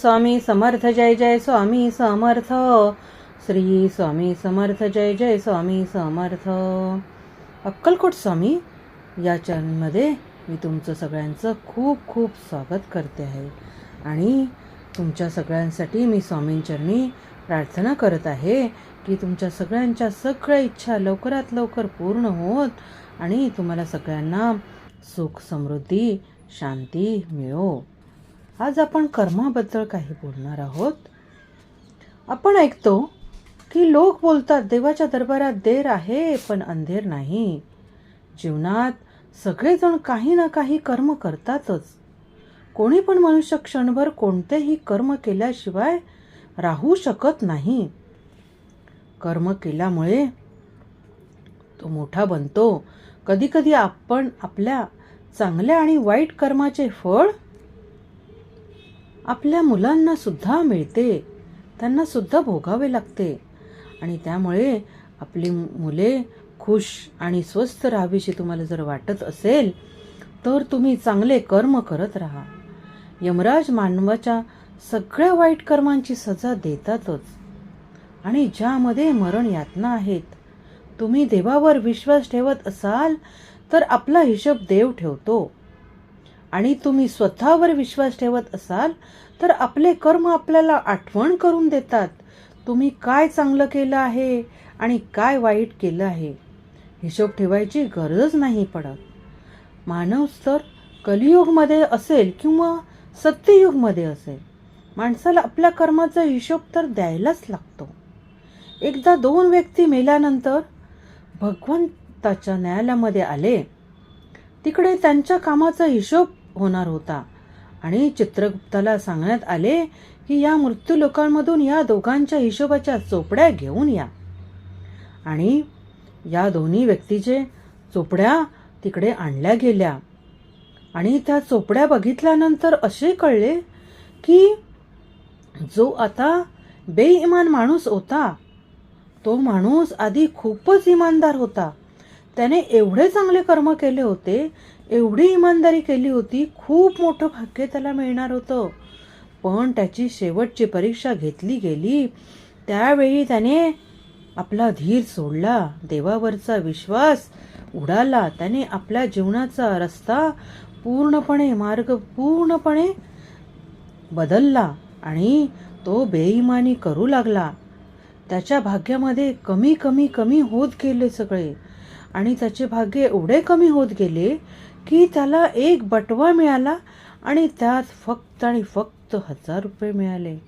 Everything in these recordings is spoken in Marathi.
स्वामी समर्थ जय जय स्वामी समर्थ. श्री स्वामी समर्थ जय जय स्वामी समर्थ. अक्कलकोट स्वामी या चॅनलमध्ये मी तुमचं सगळ्यांचं खूप खूप स्वागत करते आहे. आणि तुमच्या सगळ्यांसाठी मी स्वामींचरणी प्रार्थना करत आहे की तुमच्या सगळ्यांच्या सगळ्या इच्छा लवकरात लवकर पूर्ण होत आणि तुम्हाला सगळ्यांना सुख समृद्धी शांती मिळो. आज आपण कर्माबद्दल काही बोलणार आहोत. आपण ऐकतो की लोक बोलतात देवाच्या दरबारात देर आहे पण अंधेर नाही. जीवनात सगळेजण काही ना काही कर्म करतातच. कोणी पण मनुष्य क्षणभर कोणतेही कर्म केल्याशिवाय राहू शकत नाही. कर्म केल्यामुळे तो मोठा बनतो. कधीकधी आपण आपल्या चांगल्या आणि वाईट कर्माचे फळ आपल्या मुलांना सुद्धा मिळते. त्यांना सुद्धा भोगावे लागते. आणि त्यामुळे आपली मुले खुश आणि स्वस्थ राहावीशी तुम्हाला जर वाटत असेल तर तुम्ही चांगले कर्म करत राहा. यमराज मानवाच्या सगळ्या वाईट कर्मांची सजा देतातच. आणि ज्यामध्ये मरण यातना आहेत तुम्ही देवावर विश्वास ठेवत असाल तर आपला हिशोब देव ठेवतो. आणि तुम्ही स्वतःवर विश्वास ठेवत असाल तर आपले कर्म आपल्याला आठवण करून देतात. तुम्ही काय चांगलं केलं आहे आणि काय वाईट केलं आहे हिशोब ठेवायची गरजच नाही पडत. मानव तर कलियुगमध्ये असेल किंवा सत्ययुगमध्ये असेल माणसाला आपल्या कर्माचा हिशोब तर द्यायलाच लागतो. एकदा दोन व्यक्ती मेल्यानंतर भगवंताच्या न्यायालयामध्ये आले तिकडे त्यांच्या कामाचा हिशोब होणार होता. आणि चित्रगुप्ताला सांगण्यात आले की या मृत्यू लोकांमधून या दोघांच्या हिशोबाच्या चोपड्या घेऊन या. आणि या दोन्ही व्यक्तीचे चोपड्या तिकडे आणल्या गेल्या. आणि त्या चोपड्या बघितल्यानंतर असे कळले की जो आता बेईमान माणूस होता तो माणूस आधी खूपच इमानदार होता. त्याने एवढे चांगले कर्म केले होते एवढी इमानदारी केली होती खूप मोठं भाग्य त्याला मिळणार होतं. पण त्याची शेवटची परीक्षा घेतली गेली. त्यावेळी त्याने आपला धीर सोडला. देवावरचा विश्वास उडाला. त्याने आपल्या जीवनाचा रस्ता पूर्णपणे मार्ग पूर्णपणे बदलला आणि तो बेईमानी करू लागला. त्याच्या भाग्यामध्ये कमी कमी कमी होत गेले सगळे. आणि त्याचे भाग्य एवढे कमी होत गेले की त्याला एक बटवा मिळाला आणि त्यात फक्त आणि फक्त हजार रुपये मिळाले.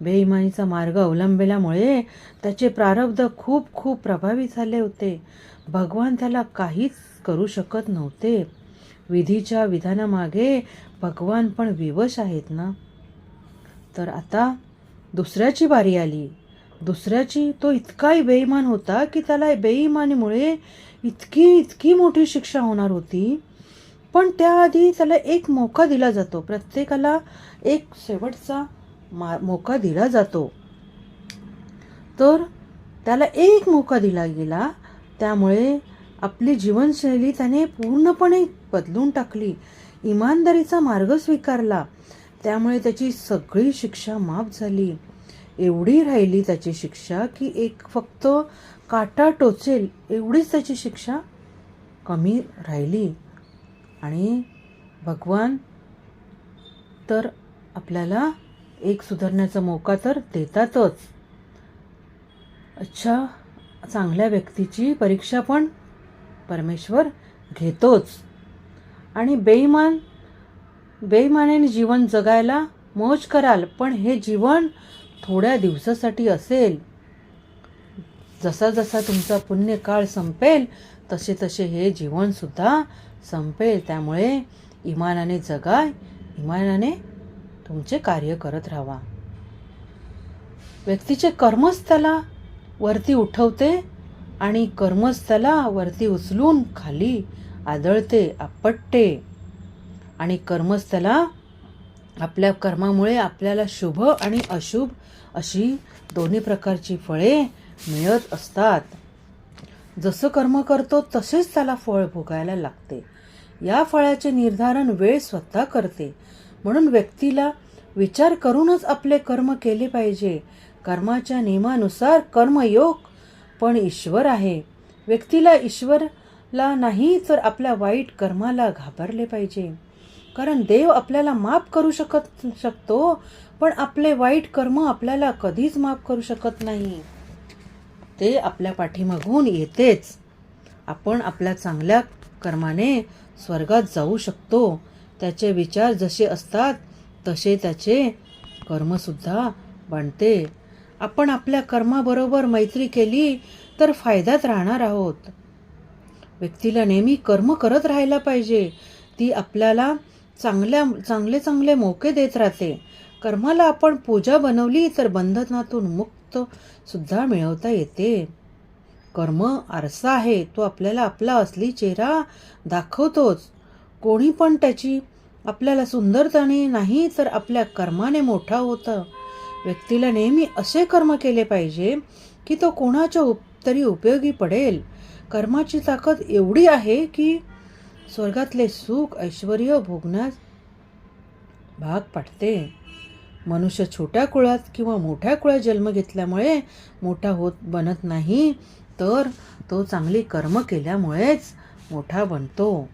बेईमानीचा मार्ग अवलंबिल्यामुळे त्याचे प्रारब्ध खूप खूप प्रभावित झाले होते. भगवान त्याला काहीच करू शकत नव्हते. विधीच्या विधानामागे भगवान पण विवश आहेत ना? तर आता दुसऱ्याची बारी आली. दुसऱ्याची तो इतकाही बेईमान होता की त्याला बेईमानीमुळे इतकी इतकी मोठी शिक्षा होणार होती. पण त्याआधी त्याला एक मोका दिला जातो. प्रत्येकाला एक शेवटचा मा मोका दिला जातो. तर त्याला एक मोका दिला गेला. त्यामुळे आपली जीवनशैली त्याने पूर्णपणे बदलून टाकली. इमानदारीचा मार्ग स्वीकारला. त्यामुळे त्याची सगळी शिक्षा माफ झाली. एवढी राहिली त्याची शिक्षा की एक फक्त काटा टोचेल एवढीच त्याची शिक्षा कमी राहिली. आणि भगवान तर आपल्याला एक सुधारण्याचा मौका तर देतातच. अच्छा चांगल्या व्यक्तीची परीक्षा पण परमेश्वर घेतोच. आणि बेईमान बेईमानाने जीवन जगायला मौज कराल पण हे जीवन थोड्या दिवसासाठी असेल. जसा जसा तुमचा पुण्यकाळ संपेल तसे तसे हे जीवनसुद्धा संपेल. त्यामुळे इमानाने जगा इमानाने तुमचे कार्य करत राहा. व्यक्तीचे कर्मच त्याला वरती उठवते आणि कर्मच त्याला वरती उचलून खाली आदळते आपटते. आणि कर्मच त्याला आपल्या कर्मामुळे आपल्याला शुभ आणि अशुभ अशी दोन्ही प्रकारची फळे मिळत असतात. जसं कर्म करतो तसेच त्याला फळ भोगायला लागते. या फळाचे निर्धारण वेळ स्वतः करते. म्हणून व्यक्तीला विचार करूनच आपले कर्म केले पाहिजे. कर्माच्या नियमानुसार कर्मयोग पण ईश्वर आहे. व्यक्तीला ईश्वरला नाही तर आपल्या वाईट कर्माला घाबरले पाहिजे. कारण देव आपल्याला माफ करू शकत शकतो पण आपले वाईट कर्म आपल्याला कधीच माफ करू शकत नाही. ते आपल्या पाठीमागून येतेच. आपण आपल्या चांगल्या कर्माने स्वर्गात जाऊ शकतो. त्याचे विचार जसे असतात तसे त्याचे कर्मसुद्धा बनते आपण आपल्या कर्माबरोबर मैत्री केली तर फायद्यात राहणार आहोत. व्यक्तीला नेहमी कर्म करत राहायला पाहिजे. ती आपल्याला चांगल्या चांगले चांगले मोके देत राहते. कर्माला आपण पूजा बनवली तर बंधनातून मुक्त सुद्धा मिळवता येते. कर्म आरसा आहे तो आपल्याला आपला असली चेहरा दाखवतोच. कोणी पण त्याची आपल्याला सुंदरताने नाही तर आपल्या कर्माने मोठा होतं. व्यक्तीला नेहमी असे कर्म केले पाहिजे की तो कोणाच्या उप तरी उपयोगी पडेल. कर्माची ताकद एवढी आहे की स्वर्गातले सुख ऐश्वर भोगण्यास भाग पाडते. मनुष्य छोट्या कुळात किंवा मोठ्या कुळात जन्म घेतल्यामुळे मोठा होत बनत नाही तर तो चांगली कर्म केल्यामुळेच मोठा बनतो.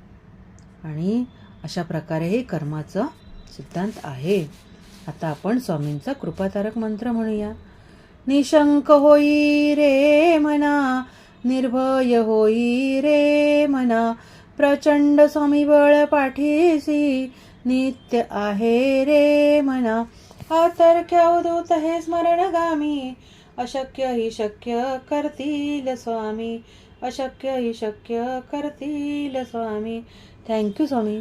आणि अशा प्रकारे हे कर्माचं सिद्धांत आहे. आता आपण स्वामींचा कृपातारक मंत्र म्हणूया. निशंक होई रे मना निर्भय होई रे मना प्रचंड स्वामी बळ पाठीसी नित्य आहे रे मना. आतर्क्य अवधूत हे स्मरणगामी. अशक्य ही शक्य करतील स्वामी. अशक्य ही शक्य करतील स्वामी. थँक्यू स्वामी.